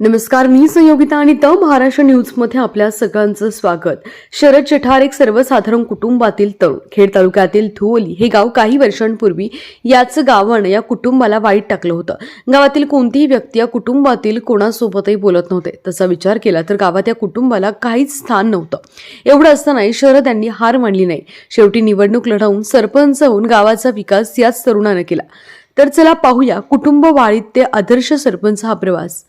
नमस्कार मी संयोगिता आणि त महाराष्ट्र न्यूजमध्ये आपल्या सगळ्यांचं स्वागत. शरद चठार एक सर्वसाधारण कुटुंबातील तरुण खेड तालुक्यातील धुवली हे गाव काही वर्षांपूर्वी याच गावानं या कुटुंबाला वाईट टाकलं होतं. गावातील कोणतीही व्यक्ती या कुटुंबातील कोणासोबतही बोलत नव्हते. तसा विचार केला तर गावात या कुटुंबाला काहीच स्थान नव्हतं. एवढं असतानाही शरद यांनी हार मानली नाही. शेवटी निवडणूक लढवून सरपंच होऊन गावाचा विकास याच तरुणानं केला. तर चला पाहूया कुटुंब वाळीत ते आदर्श सरपंच हा प्रवास.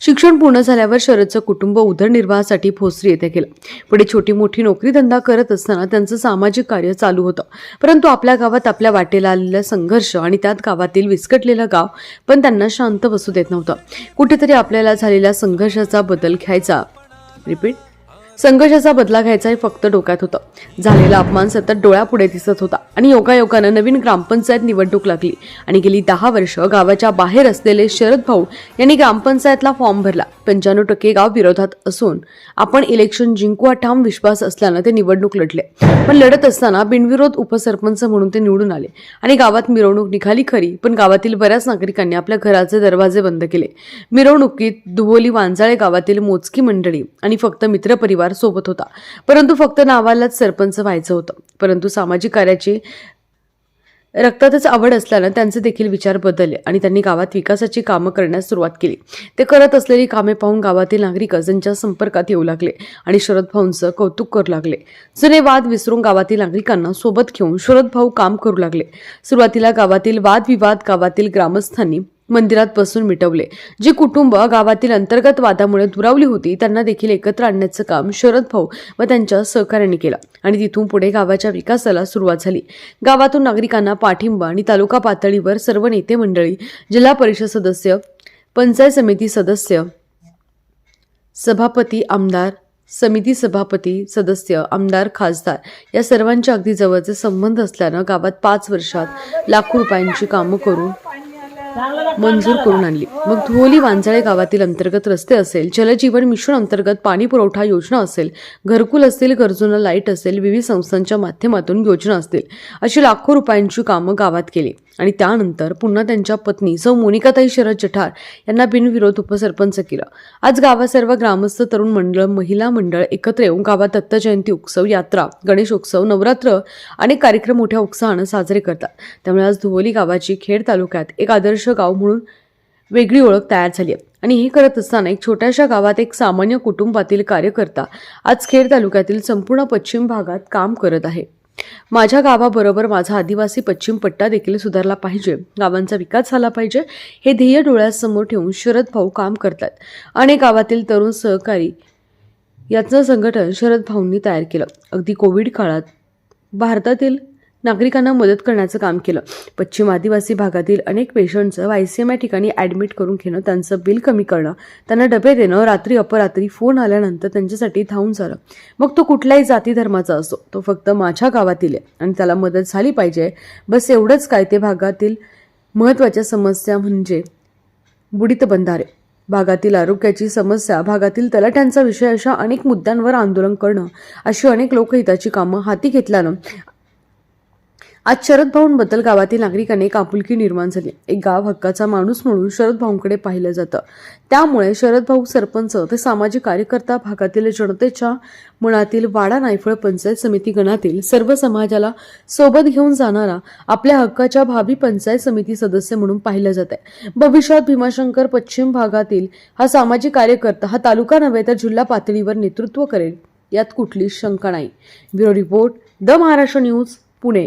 शिक्षण पूर्ण झाल्यावर शरदचं कुटुंब उदरनिर्वाहासाठी भोसरी येथे गेलं. पुढे छोटी मोठी नोकरी धंदा करत असताना त्यांचं सामाजिक कार्य चालू होतं. परंतु आपल्या गावात आपल्या वाटेला आलेला संघर्ष आणि त्यात गावातील विस्कटलेलं गाव पण त्यांना शांत बसू देत नव्हतं. कुठेतरी आपल्याला झालेल्या संघर्षाचा बदल घ्यायचा. रिपीट. संघर्षाचा बदला घ्यायचा हे फक्त डोक्यात होतं. झालेला अपमान सतत डोळ्यापुढे दिसत होता आणि योगायोगानं नवीन ग्रामपंचायत निवडणूक लागली आणि गेली दहा वर्ष गावाच्या बाहेर असलेले शरद भाऊ यांनी ग्रामपंचायतला फॉर्म भरला. पंच्याण्णव टक्के गाव विरोधात असून आपण इलेक्शन जिंकू हा ठाम विश्वास असल्यानं ते निवडणूक लढले. पण लढत असताना बिनविरोध उपसरपंच म्हणून ते निवडून आले आणि गावात मिरवणूक निघाली खरी पण गावातील बऱ्याच नागरिकांनी आपल्या घराचे दरवाजे बंद केले. मिरवणुकीत दुबोली वांजाळे गावातील मोजकी मंडळी आणि फक्त मित्रपरिवार सोबत होता. परंतु फक्त नावालाच सरपंच व्हायचं होतं. परंतु सामाजिक कार्याची रक्तातच आवड असल्यानं त्यांचे देखील विचार बदलले आणि त्यांनी गावात विकासाची कामं करण्यास सुरुवात केली. ते करत असलेली कामे पाहून गावातील नागरिक त्यांच्या संपर्कात येऊ लागले आणि शरद भाऊंचं कौतुक करू लागले. जुने वाद विसरून गावातील नागरिकांना सोबत घेऊन शरद भाऊ काम करू लागले. सुरुवातीला गावातील वादविवाद गावातील ग्रामस्थांनी मंदिरात बसून मिटवले. जी कुटुंब गावातील अंतर्गत वादामुळे दुरावली होती त्यांना देखील एकत्र आणण्याचं काम शरद भाऊ व त्यांच्या सहकार्याने केलं आणि तिथून पुढे गावाच्या विकासाला सुरुवात झाली. गावातून नागरिकांना पाठिंबा आणि तालुका पातळीवर सर्व नेते मंडळी जिल्हा परिषद सदस्य पंचायत समिती सदस्य सभापती आमदार समिती सभापती सदस्य आमदार खासदार या सर्वांच्या अगदी जवळचे संबंध असल्यानं गावात पाच वर्षात लाखो रुपयांची कामं करून मंजूर करून आणली. मग धुवली वांजाळे गावातील अंतर्गत रस्ते असेल जलजीवन मिशन अंतर्गत पाणी पुरवठा योजना असेल घरकुल असतील गरजूंना लाइट असेल विविध संस्थांच्या माध्यमातून योजना असतील अशी लाखो रुपयांची कामं गावात केली. आणि त्यानंतर पुन्हा त्यांच्या पत्नी सौ मोनिकाताई शरद जठार यांना बिनविरोध उपसरपंच केलं. आज गावात सर्व ग्रामस्थ तरुण मंडळ महिला मंडळ एकत्र येऊन गावात दत्त जयंती उत्सव यात्रा गणेशोत्सव नवरात्र अनेक कार्यक्रम मोठ्या उत्साहानं साजरे करतात. त्यामुळे आज धुवली गावाची खेड तालुक्यात एक आदर्श गाव म्हणून वेगळी ओळख तयार झाली आहे. आणि हे करत असताना एक छोट्याशा गावात एक सामान्य कुटुंबातील कार्यकर्ता आज खेड तालुक्यातील संपूर्ण पश्चिम भागात काम करत आहे. माझ्या गावाबरोबर माझा आदिवासी पश्चिम पट्टा देखील सुधारला पाहिजे. गावांचा विकास झाला पाहिजे. हे ध्येय डोळ्यासमोर ठेवून शरद भाऊ काम करतात. अनेक गावातील तरुण सहकारी याचं संघटन शरद भाऊंनी तयार केलं. अगदी कोविड काळात भारतातील नागरिकांना मदत करण्याचं काम केलं. पश्चिम आदिवासी भागातील अनेक पेशंटचं वायसीएम या ठिकाणी ॲडमिट करून घेणं त्यांचं बिल कमी करणं त्यांना डबे देणं रात्री अपरात्री फोन आल्यानंतर त्यांच्यासाठी धावून झालं मग तो कुठल्याही जाती धर्माचा असो तो फक्त माझ्या गावातील आहे आणि त्याला मदत झाली पाहिजे. बस एवढंच काय ते भागातील महत्त्वाच्या समस्या म्हणजे बुडीत बंधारे. भागातील आरोग्याची समस्या भागातील तलाट्यांचा विषय अशा अनेक मुद्द्यांवर आंदोलन करणं अशी अनेक लोकहिताची कामं हाती घेतल्यानं आज शरद भाऊंबद्दल गावातील नागरिकांनी एक आपुलकी निर्माण झाली. एक गाव हक्काचा माणूस म्हणून शरद भाऊंकडे पाहिलं जातं. त्यामुळे शरद भाऊ सरपंच ते सामाजिक कार्यकर्ता भागातील जनतेच्या मनातील वाडा नायफळ पंचायत समिती गणातील सर्व समाजाला सोबत घेऊन जाणारा आपल्या हक्काच्या भावी पंचायत समिती सदस्य म्हणून पाहिलं जात आहे. भविष्यात भीमाशंकर पश्चिम भागातील हा सामाजिक कार्यकर्ता हा तालुका नव्हे तर जिल्हा पातळीवर नेतृत्व करेल यात कुठलीच शंका नाही. Bureau report the Maharashtra news Pune.